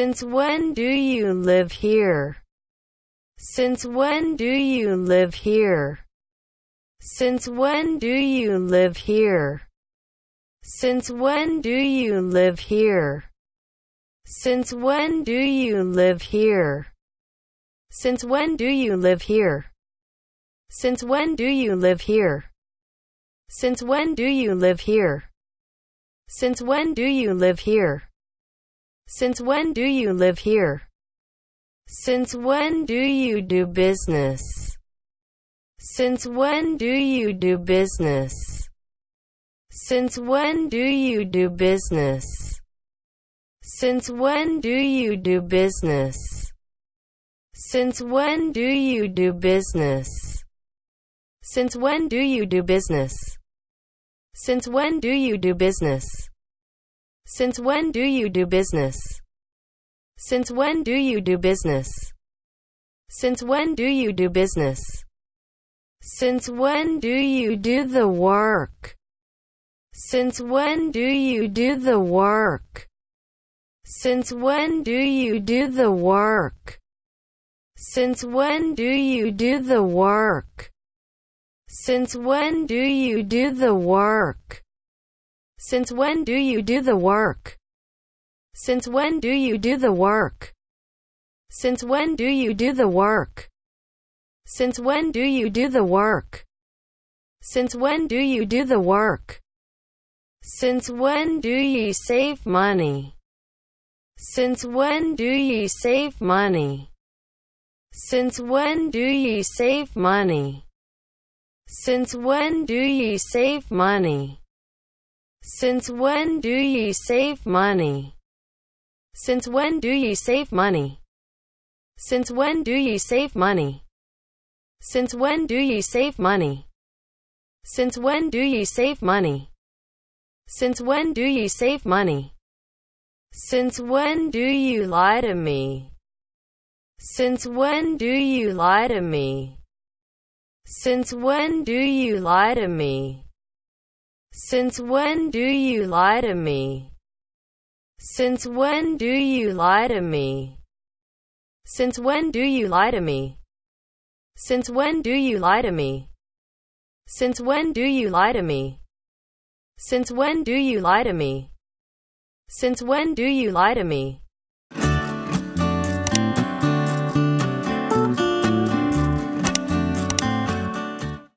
Since when do you live here? Since when do you live here? Since when do you live here? Since when do you live here? Since when do you live here? Since when do you live here? Since when do you live here? Since when do you live here? Since when do you live here? Since when do you live here? Since when do you do business? Since when do you do business? Since when do you do business? Since when do you do business? Since when do you do business? Since when do you do business? Since when do you do business? Since when do you do business? Since when do you do business? Since when do you do business? Since when do you do the work? Since when do you do the work? Since when do you do the work? Since when do you do the work? Since when do you do the work? Since when do you do the work? Since when do you do the work? Since when do you do the work? Since when do you do the work? Since when do you do the work? Since when do you save money? Since when do you save money? Since when do you save money? Since when do you save money? Since when do you save money? Since when do you save money? Since when do you save money? Since when do you save money? Since when do you save money? Since when do you save money? Since when do you lie to me? Since when do you lie to me? Since when do you lie to me? Since when do you lie to me? Since when do you lie to me? Since when do you lie to me? Since when do you lie to me? Since when do you lie to me? Since when do you lie to me? Since when do you lie to me?